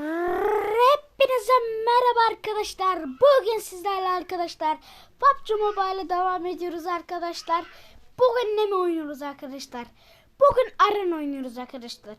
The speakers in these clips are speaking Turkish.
Hepinize merhaba arkadaşlar. Bugün sizlerle arkadaşlar PUBG Mobile'e devam ediyoruz arkadaşlar. Bugün ne mi oynuyoruz arkadaşlar? Bugün Aran oynuyoruz arkadaşlar.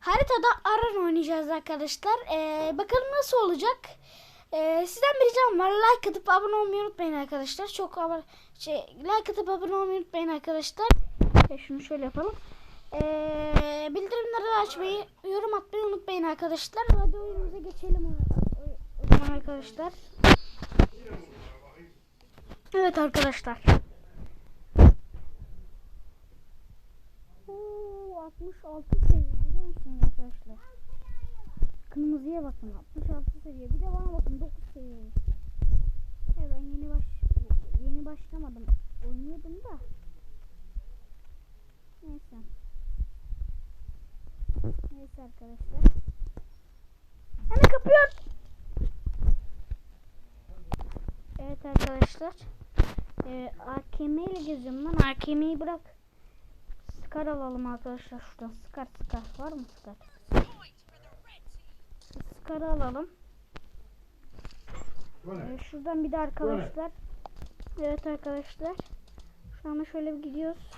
Haritada Aran oynayacağız arkadaşlar. Ee, bakalım nasıl olacak? Ee, sizden bir ricam var. Like atıp abone olmayı unutmayın arkadaşlar. Çok ama şey like atıp abone olmayı unutmayın arkadaşlar. Şunu şöyle yapalım. Ee, bildirimleri açmayı, yorum atmayı unutmayın arkadaşlar. Hadi oyunumuza geçelim arkadaşlar. Evet arkadaşlar. Oo, 66 seviye biliyor musunuz arkadaşlar? Kırmızıya bakın 66 seviye. Bir de bana bakın 9 seviye. Evet ben yeni baş yeni başlamadım. Oynuyordum da. Neyse. Arkadaşlar. Hemen kapıyor. Evet arkadaşlar. Ee, AKM ile geziyorum lan. AKM'yi bırak. Scar alalım arkadaşlar şuradan. Scar Scar. Var mı Scar? Scar'ı alalım. Ee, şuradan bir de arkadaşlar. Evet arkadaşlar. Şu anda şöyle bir gidiyoruz.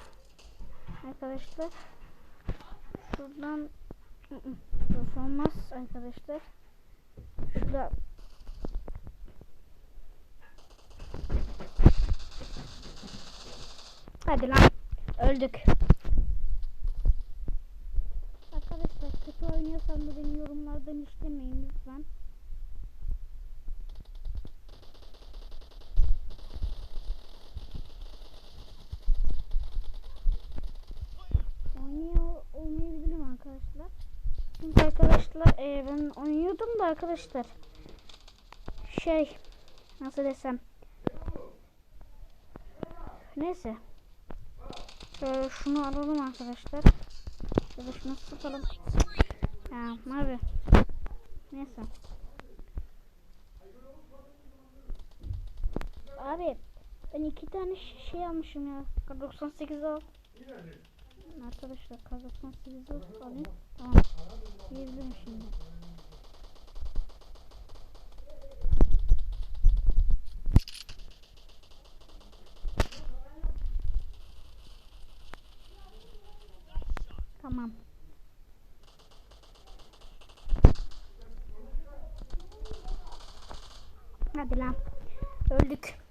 Arkadaşlar. Şuradan burası olmaz arkadaşlar. Şurada Hadi lan. Öldük. Arkadaşlar kötü oynuyorsam da beni yorumlardan işlemeyin lütfen. Oynuyor olmayabilirim arkadaşlar. Çünkü arkadaşlar e, ben oynuyordum da arkadaşlar. Şey nasıl desem? Neyse. Şöyle şunu alalım arkadaşlar. Ya da şunu tutalım. Ya abi. Neyse. Abi ben iki tane şey almışım ya. 98 al. Arkadaşlar 98 al. Alayım. Tamam Yiyebilirim şimdi. Tamam. Hadi lan. Öldük.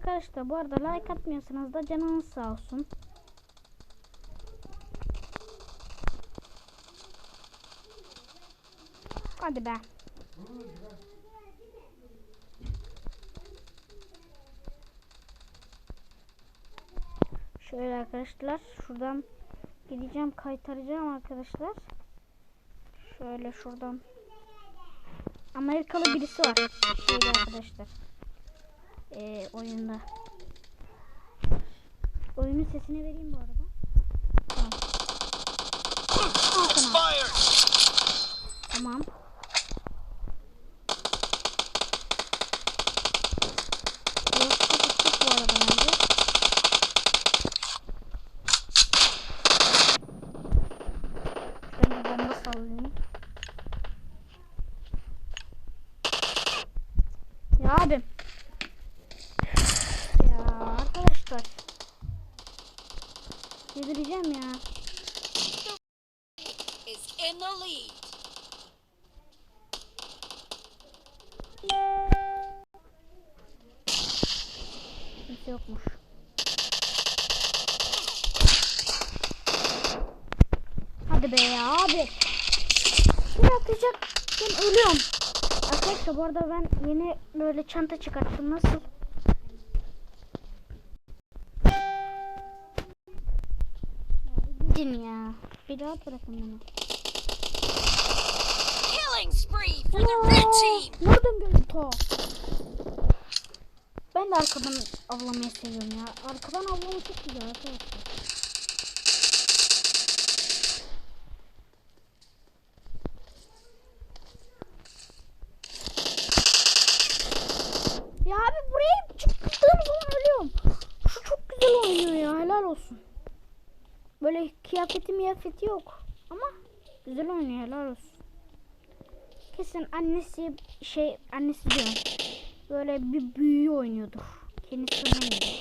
Arkadaşlar bu arada like atmıyorsanız da canınız sağ olsun. Hadi be. Şöyle arkadaşlar şuradan gideceğim kaytaracağım arkadaşlar. Şöyle şuradan Amerikalı birisi var. Şöyle arkadaşlar. Ee, oyunda. Oyunun sesini vereyim bu arada. Tamam. Tamam. Kimse yokmuş. Hadi be ya abi. Bir atacak. Ben ölüyorum. Arkadaşlar bu arada ben yeni böyle çanta çıkarttım. Nasıl? Bir Gidin ya. Bir rahat bırakın beni. Killing spree for the red team. Nereden geldi ta? De arkadan avlamayı seviyorum ya. Arkadan avlamak çok güzel arkadaşlar. Ya abi buraya çıktığım zaman ölüyorum. Şu çok güzel oynuyor ya. Helal olsun. Böyle kıyafeti miyafeti yok. Ama güzel oynuyor helal olsun. Kesin annesi şey annesi diyorum. Böyle bir büyüğü oynuyordur. Kendisi oynamıyordur.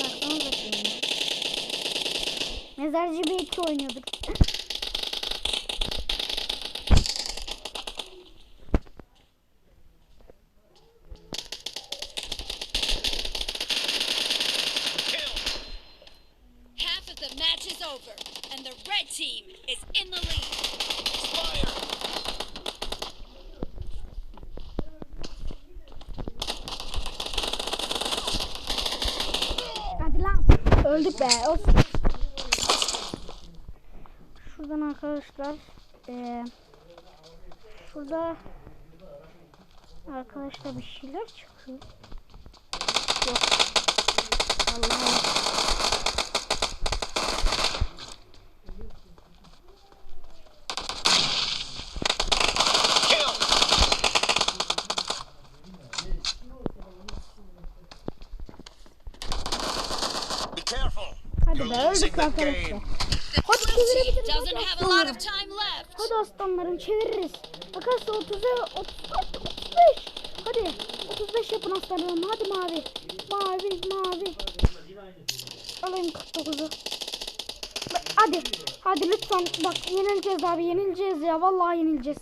Baksanıza şeyine. Mezarcı bir iki oynuyordur. Half of the match is over, and the red team is in the lead. Hadi lan. Öldük be. Olsun. Şuradan arkadaşlar. eee şurada arkadaşlar bir şeyler çıkıyor. Yok. Vallahi. Hadi You're be losing öldük the arkadaşlar. game. The Hadi çevirebiliriz, hadi aslanlarım. Hadi aslanlarım çeviririz. Arkadaşlar 30'a 34 35. Hadi 35 yapın aslanlarım. Hadi mavi. Mavi mavi. Alayım 49'u. Bak, Hadi. Hadi lütfen. Bak yenileceğiz abi. Yenileceğiz ya. Vallahi yenileceğiz.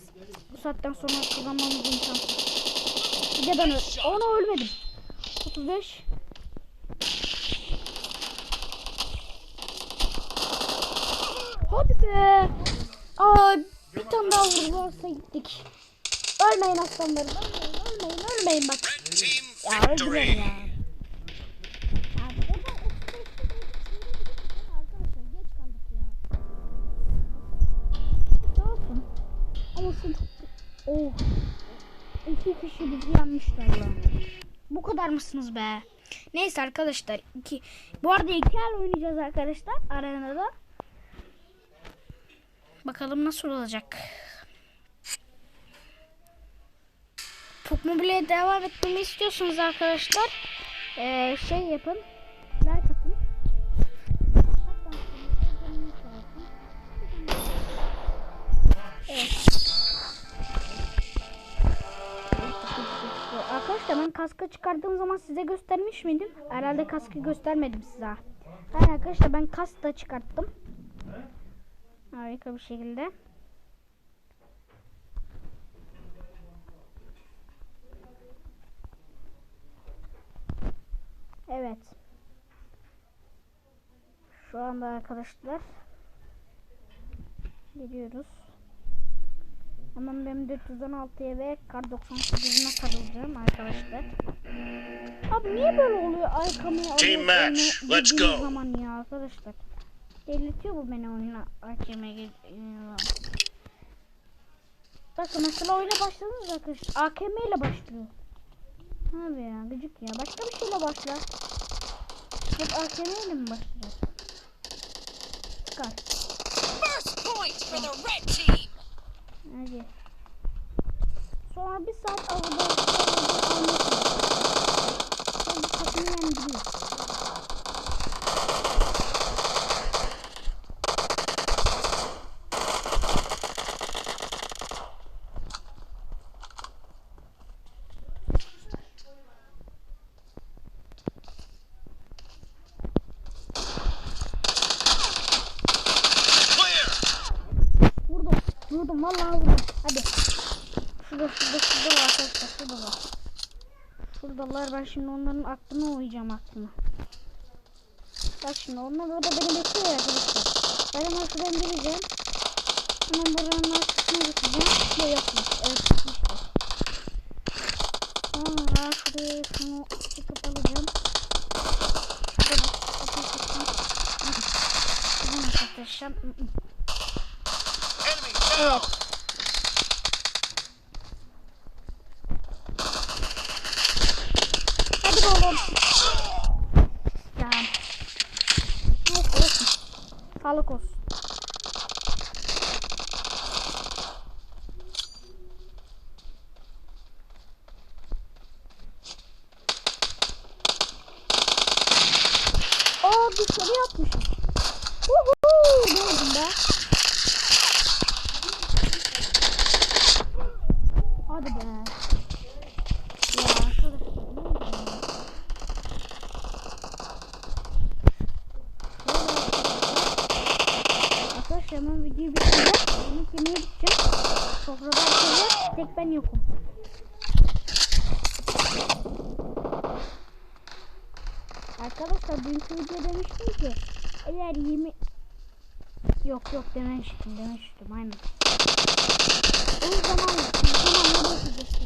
Bu saatten sonra kazanmamız imkansız. Bir de ben öl Ona ölmedim. 35. Hadi be. Aa, bir tane daha vururlarsa gittik. Ölmeyin aslanlarım. Ölmeyin, ölmeyin, ölmeyin bak. Ya victory. ya. Abi oradan 35'te de arkadaşlar geç kaldık ya. Ne olsun? Oh. İki kişi bizi yenmişler lan. Bu kadar mısınız be? Neyse arkadaşlar. iki Bu arada iki el oynayacağız arkadaşlar. Arenada. Bakalım nasıl olacak. Puk Mobile'ye devam etmemi istiyorsanız arkadaşlar eee, şey yapın. Like atın. Evet. Arkadaşlar ben kaskı çıkardığım zaman size göstermiş miydim? Herhalde kaskı göstermedim size. Aynen arkadaşlar ben kask da çıkarttım. Harika bir şekilde. Evet. Şu anda arkadaşlar gidiyoruz. Hemen benim 416'ya ve kar 98'ine sarılacağım arkadaşlar. Abi niye böyle oluyor? Ay kamerayı Team alıyor, match, oyunu let's go. zaman ya arkadaşlar. Delirtiyor bu beni oyuna AKM'ye gel- Bakın mesela oyuna başladınız arkadaşlar. AKM ile başlıyor. Abi ya gıcık ya. Başka bir şeyle başlar. Hep AKM ile mi başlayacak? Çıkar. First point for the red team. Hadi. Sonra bir saat avda avda anlatıyor. Sonra yendiriyor. Vurdum. Vallahi vurdum. Hadi. Şurada şurada şurada var arkadaşlar. Şurada var. Şuradalar. Ben şimdi onların aklına uyacağım aklına. Bak şimdi onlar orada beni bekliyor ya arkadaşlar. Ben hemen şuradan gireceğim. Hemen buranın arkasına gideceğim. Şey yapmış. Evet gitmişler. Sonra şuraya şunu çıkıp alacağım. Şuradan ateş edeceğim. Hadi. Hemen videoyu bitireceğim. Yemek yemeye gideceğim. Sofrada herkes tek ben yokum. Arkadaşlar dünkü video demiştim ki eğer yemi yok yok demiştim demiştim aynen. O zaman o zaman ne bakacağız?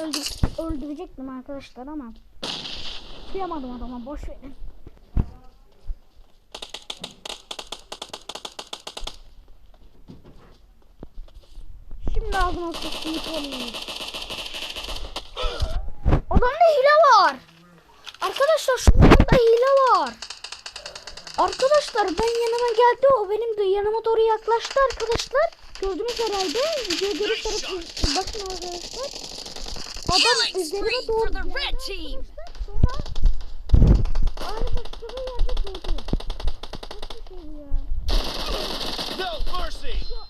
öldür, öldürecektim arkadaşlar ama kıyamadım adama boş verin. Şimdi ağzıma sıçtım koyayım. Adamda hile var. Arkadaşlar şunda hile var. Arkadaşlar ben yanıma geldi o benim de yanıma doğru yaklaştı arkadaşlar. Gördünüz herhalde. Video görürseniz bakın arkadaşlar. Adam Killing üzerime spree doğru for the geldi red team. arkadaşlar. Sonra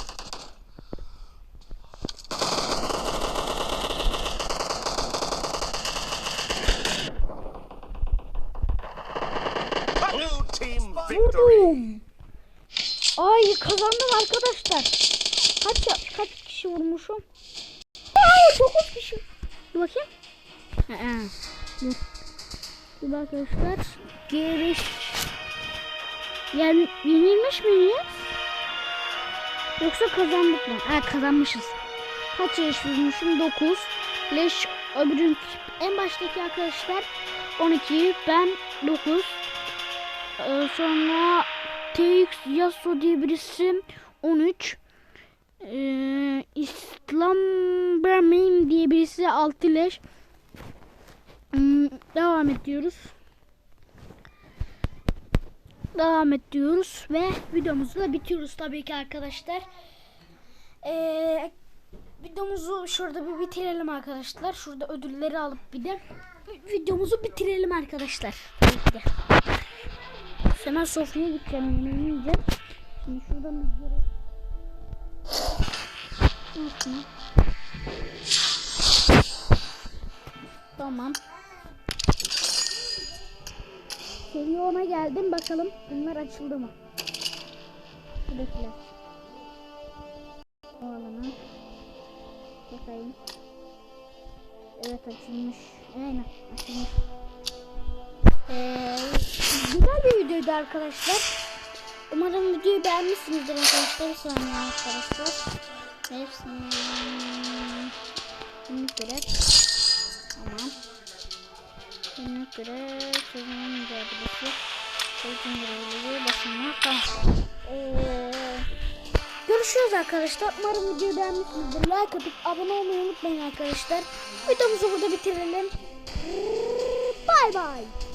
arkadaşlar. Kaç kaç kişi vurmuşum? Aa 9 kişi. Dur bakayım. Aa, dur. Dur arkadaşlar. G5 yani yenilmiş miyiz? Yoksa kazandık mı? Ha kazanmışız. Kaç yaş vurmuşum? 9. Leş öbürün en baştaki arkadaşlar 12. Ben 9. Ee, sonra TX Yasso diye birisi 13. Ee, İslam Brahmin diye birisi 6 leş. Hmm, devam ediyoruz. Devam ediyoruz ve videomuzu da bitiriyoruz tabii ki arkadaşlar. Ee, videomuzu şurada bir bitirelim arkadaşlar. Şurada ödülleri alıp bir de videomuzu bitirelim arkadaşlar. Tabii ki de. Hemen sofraya gideceğim yemeğimi yiyeceğim. Şimdi şuradan. Olsun. Tamam. Seviye 10'a geldim. Bakalım bunlar açıldı mı? Şuradakiler. O alana. Bakayım. Evet açılmış. Aynen açılmış. Ee, güzel bir videoydu arkadaşlar. Umarım videoyu beğenmişsinizdir arkadaşlar. Saniye arkadaşlar. Hepsini günlük görev. Tamam. Günlük görev. Sezonun mücadelesi. Sezon görevleri. Basınlar. Tamam. Ee, görüşürüz arkadaşlar. Umarım videoyu beğenmişsinizdir. Like atıp abone olmayı unutmayın arkadaşlar. Videomuzu burada bitirelim. Bye bye.